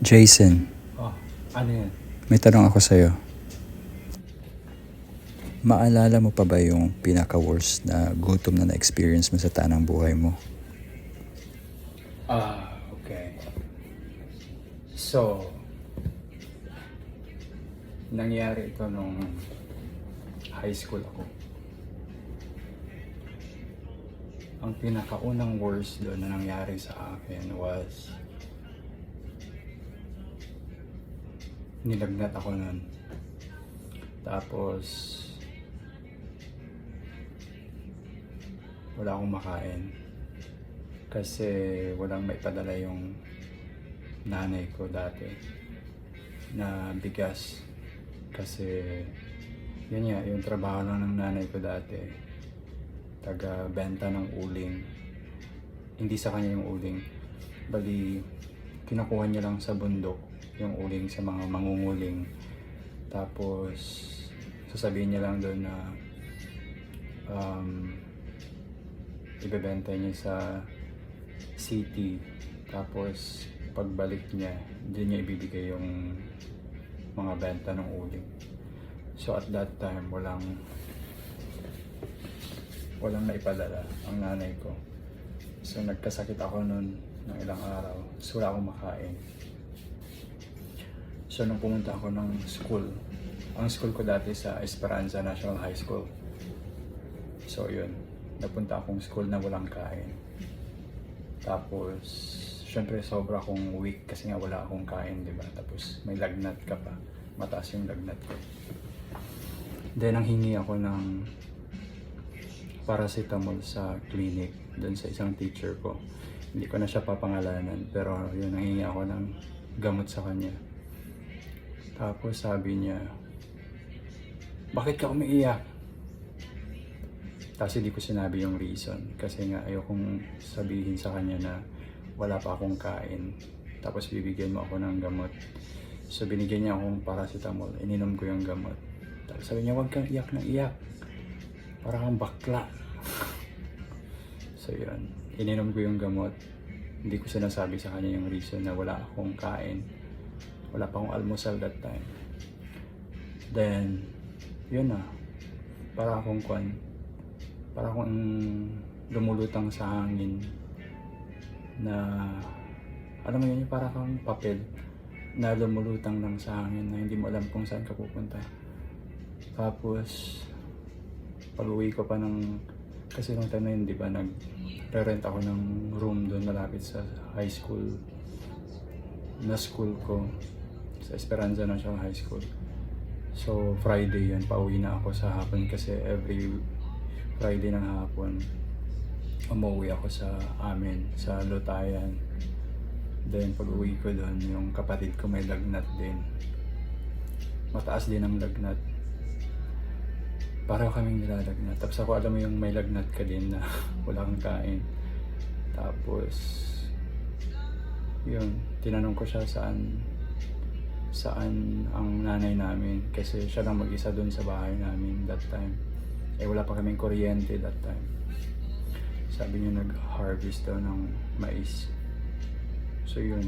Jason, Oh, ano yan? may tanong ako sa'yo. Maalala mo pa ba yung pinaka-worst na gutom na na-experience mo sa tanang buhay mo? Ah, okay. So, nangyari ito nung high school ako. Ang pinakaunang worst doon na nangyari sa akin was nilagnat ako nun. Tapos, wala akong makain. Kasi walang maipadala yung nanay ko dati na bigas. Kasi, yun nga, yung trabaho lang ng nanay ko dati, taga-benta ng uling. Hindi sa kanya yung uling. Bali, kinukuha niya lang sa bundok yung uling sa mga mangunguling. Tapos, sasabihin niya lang doon na um, ibebenta niya sa city. Tapos, pagbalik niya, diyan niya ibibigay yung mga benta ng uling. So, at that time, walang walang naipadala ang nanay ko. So, nagkasakit ako noon ng ilang araw. So, wala akong makain. So, nung pumunta ako ng school, ang school ko dati sa Esperanza National High School. So, yun. Napunta akong school na walang kain. Tapos, syempre sobra akong weak kasi nga wala akong kain, di ba? Tapos, may lagnat ka pa. Mataas yung lagnat ko. Then, ang hingi ako ng paracetamol sa clinic doon sa isang teacher ko. Hindi ko na siya papangalanan pero yun, nangingi ako ng gamot sa kanya. Tapos sabi niya, bakit ka umiiyak? Tapos hindi ko sinabi yung reason kasi nga ayokong sabihin sa kanya na wala pa akong kain. Tapos bibigyan mo ako ng gamot. So binigyan niya akong paracetamol, ininom ko yung gamot. Tapos sabi niya, huwag kang iyak ng iyak. Para kang bakla. so yun, ininom ko yung gamot. Hindi ko sinasabi sa kanya yung reason na wala akong kain. Wala pa akong almusal that time. Then, yun na. Para akong kwan. Para akong lumulutang sa hangin na alam mo yun, para kang papel na lumulutang lang sa hangin na hindi mo alam kung saan ka pupunta. Tapos, pag uwi ko pa ng, kasi nung time na yun, di ba, nag-rent ako ng room doon malapit sa high school na school ko sa Esperanza National High School. So, Friday yun, pauwi na ako sa hapon kasi every Friday ng hapon, umuwi ako sa amin, sa Lutayan. Then, pag uwi ko doon, yung kapatid ko may lagnat din. Mataas din ang lagnat. Para kaming nilalagnat. Tapos ako alam mo yung may lagnat ka din na wala kang kain. Tapos, yun, tinanong ko siya saan saan ang nanay namin kasi siya lang mag-isa doon sa bahay namin that time. Eh wala pa kaming kuryente that time. Sabi niya nag-harvest daw ng mais. So yun.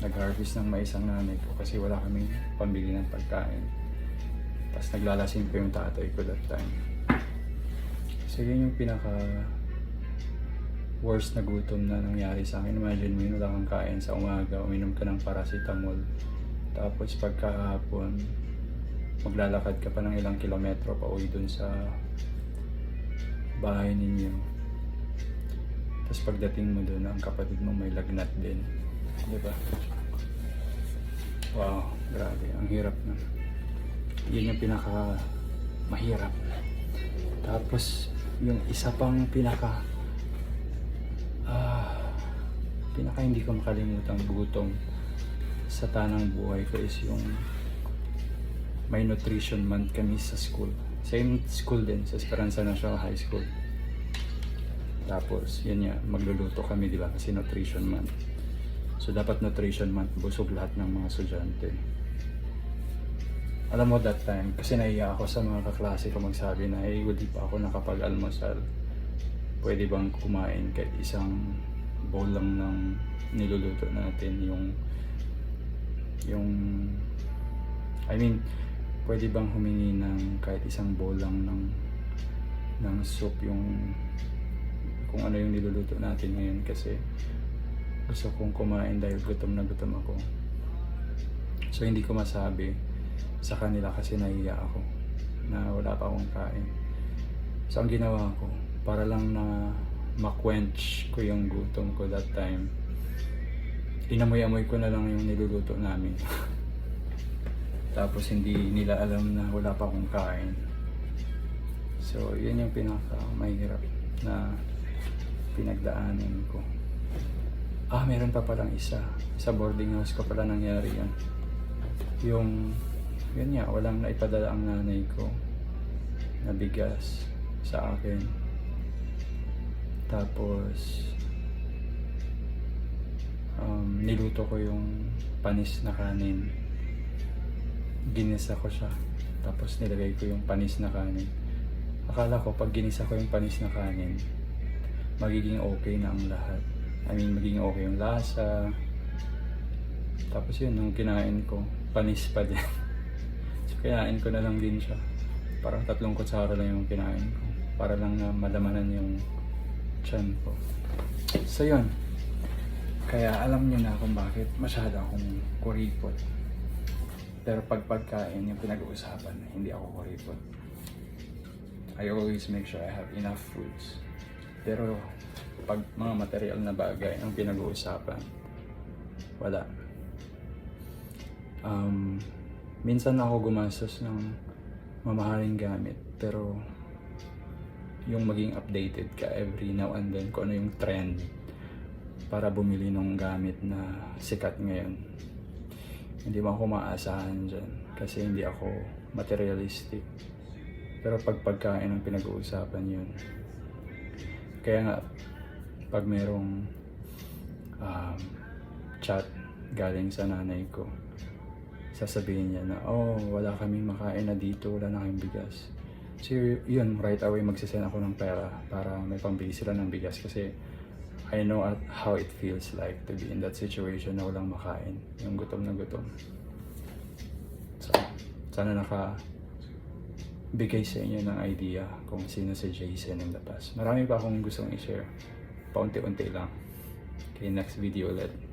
Nag-harvest ng mais ang nanay ko kasi wala kaming pambili ng pagkain. Tapos naglalasing pa yung tatay ko that time. So yun yung pinaka worst na gutom na nangyari sa akin. Imagine mo yun, wala kang kain sa umaga, uminom ka ng paracetamol. Tapos pagkahapon, maglalakad ka pa ng ilang kilometro pa uwi dun sa bahay ninyo. Tapos pagdating mo dun, ang kapatid mo may lagnat din. Di ba? Wow, grabe. Ang hirap na. Yun yung pinaka mahirap. Tapos, yung isa pang pinaka pinaka hindi ko makalimutang gutom sa tanang buhay ko is yung may nutrition month kami sa school. Same school din, sa Esperanza National High School. Tapos, yun nga, magluluto kami, di ba? Kasi nutrition month. So, dapat nutrition month, busog lahat ng mga estudyante. Alam mo that time, kasi naiya ako sa mga kaklase ko magsabi na, hey, hindi pa ako nakapag-almusal. Pwede bang kumain kahit isang bowl lang ng niluluto natin yung yung I mean pwede bang humingi ng kahit isang bowl lang ng ng soup yung kung ano yung niluluto natin ngayon kasi gusto kong kumain dahil gutom na gutom ako. So hindi ko masabi sa kanila kasi nahiya ako na wala pa akong kain. So ang ginawa ko para lang na ma-quench ko yung gutom ko that time. Inamoy-amoy ko na lang yung niluluto namin. Tapos hindi nila alam na wala pa akong kain. So yun yung pinaka mahirap na pinagdaanan ko. Ah meron pa palang isa. Sa boarding house ko pala nangyari yan yung yun nga walang naipadala ang nanay ko na bigas sa akin tapos um, niluto ko yung panis na kanin. Ginisa ko siya. Tapos nilagay ko yung panis na kanin. Akala ko pag ginisa ko yung panis na kanin magiging okay na ang lahat. I mean magiging okay yung lasa. Tapos yun nung kinain ko panis pa din. So kinain ko na lang din siya. Parang tatlong kutsara lang yung kinain ko. Para lang na malamanan yung tiyan ko so yun kaya alam niyo na kung bakit masyado akong kuripot pero pag pagkain yung pinag-uusapan, hindi ako kuripot. I always make sure I have enough foods. Pero pag mga material na bagay ang pinag-uusapan, wala. Um, minsan ako gumastos ng mamahaling gamit, pero yung maging updated ka every now and then kung ano yung trend para bumili ng gamit na sikat ngayon hindi mo ako maaasahan dyan kasi hindi ako materialistic. Pero pag pagkain ang pinag-uusapan yun. Kaya nga, pag merong um, chat galing sa nanay ko, sasabihin niya na, oh, wala kaming makain na dito, wala na kaming bigas. So yun, right away magsisend ako ng pera para may pambili sila ng bigas kasi I know at how it feels like to be in that situation na walang makain. Yung gutom na gutom. So, sana naka bigay sa inyo ng idea kung sino si Jason in the past. Marami pa akong gustong i-share. Paunti-unti lang. Okay, next video ulit.